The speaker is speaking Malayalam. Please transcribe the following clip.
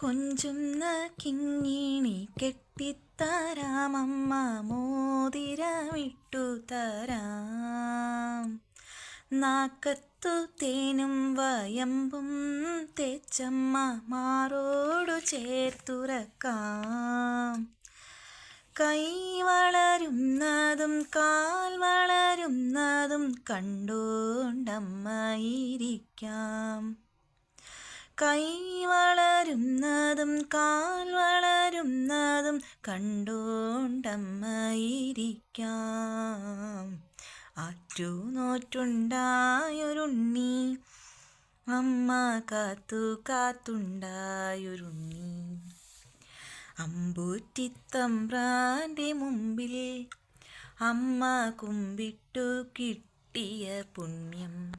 കൊഞ്ചുന്ന കിങ്ങിണി കെട്ടിത്തരാമമ്മ മോതിരമിട്ടു തരാം. നാക്കത്തു തേനും വയമ്പും തേച്ചമ്മ മാറോടു ചേർത്തുറക്കാം. കൈ വളരുന്നതും കാൽ വളരുന്നതും കണ്ടോണ്ടമ്മയിരിക്കാം കൈ വളരുന്നതും കാൽ വളരുന്നതും കണ്ടോണ്ടമ്മയിരിക്കാം. ആറ്റുനോറ്റുണ്ടായൊരുണ്ണി അമ്മ കാത്തു കാത്തുണ്ടായൊരുണ്ണി. അമ്പൂറ്റിത്തമ്പ്രാന്റെ മുമ്പിൽ അമ്മ കുമ്പിട്ടു കിട്ടിയ പുണ്യം.